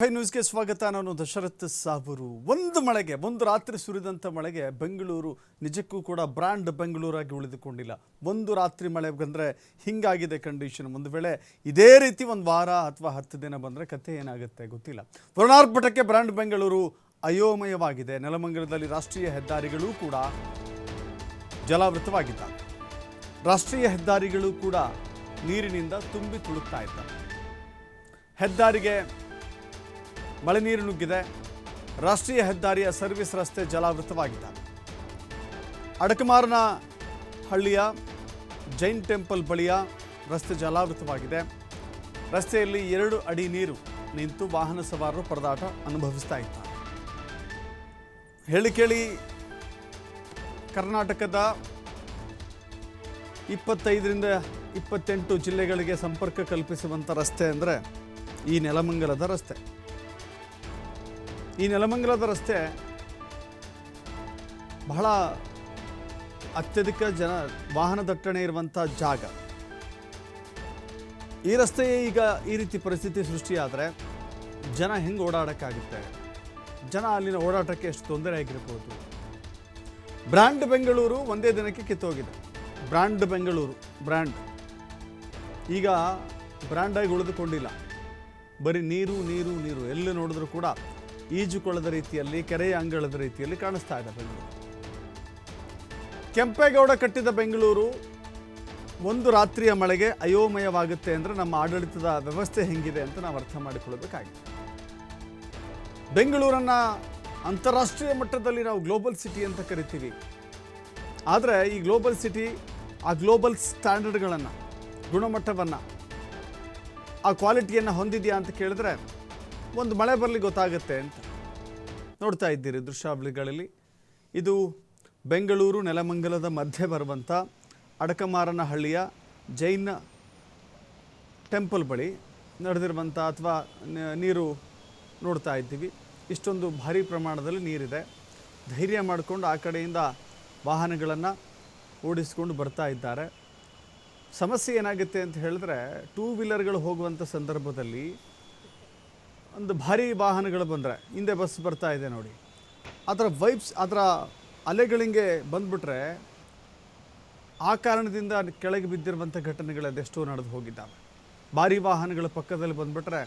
ನ್ಯೂಸ್ಗೆ ಸ್ವಾಗತ. ನಾನು ದಶರಥ್ ಸಾಬೂರು. ಒಂದು ಮಳೆಗೆ, ಒಂದು ರಾತ್ರಿ ಸುರಿದಂಥ ಮಳೆಗೆ ಬೆಂಗಳೂರು ನಿಜಕ್ಕೂ ಕೂಡ ಬ್ರ್ಯಾಂಡ್ ಬೆಂಗಳೂರಾಗಿ ಉಳಿದುಕೊಂಡಿಲ್ಲ. ಒಂದು ರಾತ್ರಿ ಮಳೆ ಬಂದರೆ ಹಿಂಗಾಗಿದೆ ಕಂಡೀಷನ್ ಒಂದು ವೇಳೆ ಇದೇ ರೀತಿ ಒಂದು ವಾರ ಅಥವಾ ಹತ್ತು ದಿನ ಬಂದರೆ ಕಥೆ ಏನಾಗುತ್ತೆ ಗೊತ್ತಿಲ್ಲ. ವರ್ಣಾರ್ಪಟಕ್ಕೆ ಬ್ರ್ಯಾಂಡ್ ಬೆಂಗಳೂರು ಅಯೋಮಯವಾಗಿದೆ. ನೆಲಮಂಗಲದಲ್ಲಿ ರಾಷ್ಟ್ರೀಯ ಹೆದ್ದಾರಿಗಳು ಕೂಡ ಜಲಾವೃತವಾಗಿದ್ದಾವೆ ರಾಷ್ಟ್ರೀಯ ಹೆದ್ದಾರಿಗಳು ಕೂಡ ನೀರಿನಿಂದ ತುಂಬಿ ತುಳುಕ್ತಾ ಇದ್ದಾವೆ ಹೆದ್ದಾರಿಗೆ ಮಳೆ ನೀರು ನುಗ್ಗಿದೆ. ರಾಷ್ಟ್ರೀಯ ಹೆದ್ದಾರಿಯ ಸರ್ವಿಸ್ ರಸ್ತೆ ಜಲಾವೃತವಾಗಿದೆ. ಅಡಕಮಾರನ ಹಳ್ಳಿಯ ಜೈನ್ ಟೆಂಪಲ್ ಬಳಿಯ ರಸ್ತೆ ಜಲಾವೃತವಾಗಿದೆ. ರಸ್ತೆಯಲ್ಲಿ ಎರಡು ಅಡಿ ನೀರು ನಿಂತು ವಾಹನ ಸವಾರರು ಪರದಾಟ ಅನುಭವಿಸ್ತಾ ಇದ್ದಾರೆ. ಹೇಳಿ ಕೇಳಿ, ಕರ್ನಾಟಕದ ಇಪ್ಪತ್ತೈದರಿಂದ ಇಪ್ಪತ್ತೆಂಟು ಜಿಲ್ಲೆಗಳಿಗೆ ಸಂಪರ್ಕ ಕಲ್ಪಿಸುವಂಥ ರಸ್ತೆ ಅಂದರೆ ಈ ನೆಲಮಂಗಲದ ರಸ್ತೆ. ಈ ನೆಲಮಂಗಲದ ರಸ್ತೆ ಬಹಳ ಅತ್ಯಧಿಕ ಜನ ವಾಹನ ದಟ್ಟಣೆ ಇರುವಂಥ ಜಾಗ. ಈ ರಸ್ತೆಯೇ ಈಗ ಈ ರೀತಿ ಪರಿಸ್ಥಿತಿ ಸೃಷ್ಟಿಯಾದರೆ ಜನ ಹೆಂಗೆ ಓಡಾಡೋಕ್ಕಾಗುತ್ತೆ? ಜನ ಅಲ್ಲಿನ ಓಡಾಟಕ್ಕೆ ಎಷ್ಟು ತೊಂದರೆ ಆಗಿರ್ಬೋದು? ಬ್ರ್ಯಾಂಡ್ ಬೆಂಗಳೂರು ಒಂದೇ ದಿನಕ್ಕೆ ಕಿತ್ತೋಗಿದೆ. Brand Bengaluru, brand. ಈಗ ಬ್ರ್ಯಾಂಡಾಗಿ ಉಳಿದುಕೊಂಡಿಲ್ಲ. ಬರೀ ನೀರು ನೀರು ನೀರು. ಎಲ್ಲಿ ನೋಡಿದ್ರೂ ಕೂಡ ಈಜುಕೊಳದ ರೀತಿಯಲ್ಲಿ, ಕೆರೆಯ ಅಂಗಳದ ರೀತಿಯಲ್ಲಿ ಕಾಣಿಸ್ತಾ ಇದೆ ಬೆಂಗಳೂರು. ಕೆಂಪೇಗೌಡ ಕಟ್ಟಿದ ಬೆಂಗಳೂರು ಒಂದು ರಾತ್ರಿಯ ಮಳೆಗೆ ಅಯೋಮಯವಾಗುತ್ತೆ ಅಂದರೆ ನಮ್ಮ ಆಡಳಿತದ ವ್ಯವಸ್ಥೆ ಹೆಂಗಿದೆ ಅಂತ ನಾವು ಅರ್ಥ ಮಾಡಿಕೊಳ್ಳಬೇಕಾಗಿದೆ. ಬೆಂಗಳೂರನ್ನು ಅಂತಾರಾಷ್ಟ್ರೀಯ ಮಟ್ಟದಲ್ಲಿ ನಾವು ಗ್ಲೋಬಲ್ ಸಿಟಿ ಅಂತ ಕರಿತೀವಿ. ಆದರೆ ಈ ಗ್ಲೋಬಲ್ ಸಿಟಿ, ಆ ಗ್ಲೋಬಲ್ ಸ್ಟ್ಯಾಂಡರ್ಡ್ಗಳನ್ನು, ಗುಣಮಟ್ಟವನ್ನು, ಆ ಕ್ವಾಲಿಟಿಯನ್ನು ಹೊಂದಿದೆಯಾ ಅಂತ ಕೇಳಿದ್ರೆ ಒಂದು ಮಳೆ ಬರಲಿ ಗೊತ್ತಾಗುತ್ತೆ ಅಂತ ನೋಡ್ತಾ ಇದ್ದೀರಿ ದೃಶ್ಯಾವಳಿಗಳಲ್ಲಿ. ಇದು ಬೆಂಗಳೂರು ನೆಲಮಂಗಲದ ಮಧ್ಯೆ ಬರುವಂಥ ಅಡಕಮಾರನಹಳ್ಳಿಯ ಜೈನ ಟೆಂಪಲ್ ಬಳಿ ನಡೆದಿರುವಂಥ ಅಥವಾ ನೀರು ನೋಡ್ತಾ ಇದ್ದೀವಿ. ಇಷ್ಟೊಂದು ಭಾರಿ ಪ್ರಮಾಣದಲ್ಲಿ ನೀರಿದೆ. ಧೈರ್ಯ ಮಾಡಿಕೊಂಡು ಆ ಕಡೆಯಿಂದ ವಾಹನಗಳನ್ನು ಓಡಿಸ್ಕೊಂಡು ಬರ್ತಾ ಇದ್ದಾರೆ. ಸಮಸ್ಯೆ ಏನಾಗುತ್ತೆ ಅಂತ ಹೇಳಿದ್ರೆ ಟೂ ವೀಲರ್ಗಳು ಹೋಗುವಂಥ ಸಂದರ್ಭದಲ್ಲಿ ಒಂದು ಭಾರಿ ವಾಹನಗಳು ಬಂದರೆ, ಹಿಂದೆ ಬಸ್ ಬರ್ತಾ ಇದೆ ನೋಡಿ. ಅದರ ವೈಬ್ಸ್ ಅದರ ಅಲೆಗಳಿಗೆ ಬಂದುಬಿಟ್ರೆ ಆ ಕಾರಣದಿಂದ ಕೆಳಗೆ ಬಿದ್ದಿರುವಂಥ ಘಟನೆಗಳು ಅದೆಷ್ಟೋ ನಡೆದು ಹೋಗಿದ್ದಾವೆ. ಭಾರಿ ವಾಹನಗಳ ಪಕ್ಕದಲ್ಲಿ ಬಂದುಬಿಟ್ರೆ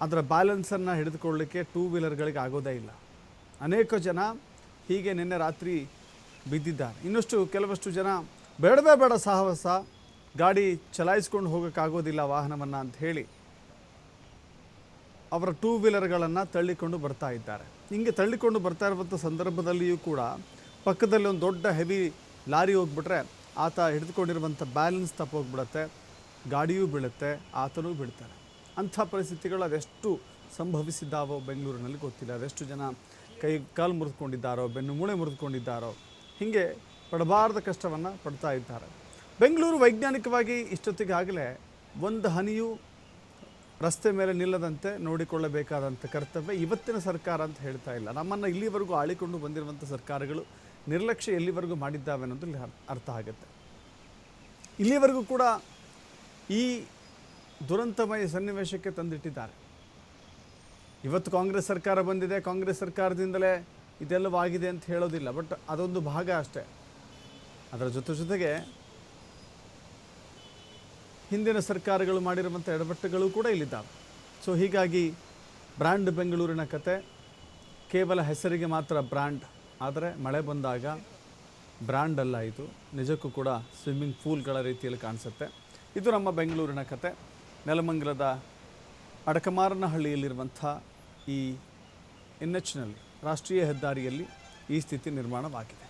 ಅದರ ಬ್ಯಾಲೆನ್ಸನ್ನು ಹಿಡಿದುಕೊಳ್ಳಲಿಕ್ಕೆ ಟೂ ವೀಲರ್ಗಳಿಗೆ ಆಗೋದೇ ಇಲ್ಲ. ಅನೇಕ ಜನ ಹೀಗೆ ನಿನ್ನೆ ರಾತ್ರಿ ಬಿದ್ದಿದ್ದಾರೆ. ಇನ್ನಷ್ಟು ಕೆಲವಷ್ಟು ಜನ ಬೇಡವೇ ಬೇಡ ಸಾಹಸ, ಗಾಡಿ ಚಲಾಯಿಸ್ಕೊಂಡು ಹೋಗೋಕ್ಕಾಗೋದಿಲ್ಲ ವಾಹನವನ್ನು ಅಂತ ಹೇಳಿ ಅವರ ಟೂ ವೀಲರ್ಗಳನ್ನು ತಳ್ಳಿಕೊಂಡು ಬರ್ತಾ ಇದ್ದಾರೆ. ಹಿಂಗೆ ತಳ್ಳಿಕೊಂಡು ಬರ್ತಾ ಇರುವಂಥ ಸಂದರ್ಭದಲ್ಲಿಯೂ ಕೂಡ ಪಕ್ಕದಲ್ಲಿ ಒಂದು ದೊಡ್ಡ ಹೆವಿ ಲಾರಿ ಹೋಗ್ಬಿಟ್ರೆ ಆತ ಹಿಡಿದುಕೊಂಡಿರುವಂಥ ಬ್ಯಾಲೆನ್ಸ್ ತಪ್ಪೋಗ್ಬಿಡತ್ತೆ, ಗಾಡಿಯೂ ಬೀಳುತ್ತೆ, ಆತನೂ ಬೀಳ್ತಾನೆ. ಅಂಥ ಪರಿಸ್ಥಿತಿಗಳು ಅದೆಷ್ಟು ಸಂಭವಿಸಿದ್ದಾವೋ ಬೆಂಗಳೂರಿನಲ್ಲಿ ಗೊತ್ತಿಲ್ಲ. ಅದೆಷ್ಟು ಜನ ಕೈ ಕಾಲು ಮುರಿದುಕೊಂಡಿದ್ದಾರೋ, ಬೆನ್ನು ಮೂಳೆ ಮುರಿದುಕೊಂಡಿದ್ದಾರೋ, ಹೀಗೆ ಪಡಬಾರದ ಕಷ್ಟವನ್ನು ಪಡ್ತಾ ಇದ್ದಾರೆ. ಬೆಂಗಳೂರು ವೈಜ್ಞಾನಿಕವಾಗಿ ಇಷ್ಟೊತ್ತಿಗೆ ಆಗಲೇ ಒಂದು ಹನಿಯೂ ರಸ್ತೆ ಮೇಲೆ ನಿಲ್ಲದಂತೆ ನೋಡಿಕೊಳ್ಳಬೇಕಾದಂಥ ಕರ್ತವ್ಯ ಇವತ್ತಿನ ಸರ್ಕಾರ ಅಂತ ಹೇಳ್ತಾ ಇಲ್ಲ. ನಮ್ಮನ್ನು ಇಲ್ಲಿವರೆಗೂ ಆಳಿಕೊಂಡು ಬಂದಿರುವಂಥ ಸರ್ಕಾರಗಳು ನಿರ್ಲಕ್ಷ್ಯ ಎಲ್ಲಿವರೆಗೂ ಮಾಡಿದ್ದಾವೆ ಅನ್ನೋದು ಇಲ್ಲಿ ಅರ್ಥ ಆಗುತ್ತೆ. ಇಲ್ಲಿವರೆಗೂ ಕೂಡ ಈ ದುರಂತಮಯ ಸನ್ನಿವೇಶಕ್ಕೆ ತಂದಿಟ್ಟಿದ್ದಾರೆ. ಇವತ್ತು ಕಾಂಗ್ರೆಸ್ ಸರ್ಕಾರ ಬಂದಿದೆ, ಕಾಂಗ್ರೆಸ್ ಸರ್ಕಾರದಿಂದಲೇ ಇದೆಲ್ಲವಾಗಿದೆ ಅಂತ ಹೇಳೋದಿಲ್ಲ, ಬಟ್ ಅದೊಂದು ಭಾಗ ಅಷ್ಟೇ. ಅದರ ಜೊತೆ ಜೊತೆಗೆ ಹಿಂದಿನ ಸರ್ಕಾರಗಳು ಮಾಡಿರುವಂಥ ಎಡವಟ್ಟುಗಳು ಕೂಡ ಇಲ್ಲಿದ್ದಾವೆ. ಸೊ ಹೀಗಾಗಿ ಬ್ರ್ಯಾಂಡ್ ಬೆಂಗಳೂರಿನ ಕತೆ, ಕೇವಲ ಹೆಸರಿಗೆ ಮಾತ್ರ ಬ್ರ್ಯಾಂಡ್, ಆದರೆ ಮಳೆ ಬಂದಾಗ ಬ್ರ್ಯಾಂಡ್ ಅಲ್ಲ ಇದು. ನಿಜಕ್ಕೂ ಕೂಡ ಸ್ವಿಮ್ಮಿಂಗ್ ಪೂಲ್ಗಳ ರೀತಿಯಲ್ಲಿ ಕಾಣಿಸುತ್ತೆ. ಇದು ನಮ್ಮ ಬೆಂಗಳೂರಿನ ಕತೆ. ನೆಲಮಂಗಲದ ಅಡಕಮಾರನಹಳ್ಳಿಯಲ್ಲಿರುವಂಥ ಈ ಎನ್ ಎಚ್ನಲ್ಲಿ ರಾಷ್ಟ್ರೀಯ ಹೆದ್ದಾರಿಯಲ್ಲಿ ಈ ಸ್ಥಿತಿ ನಿರ್ಮಾಣವಾಗಿದೆ.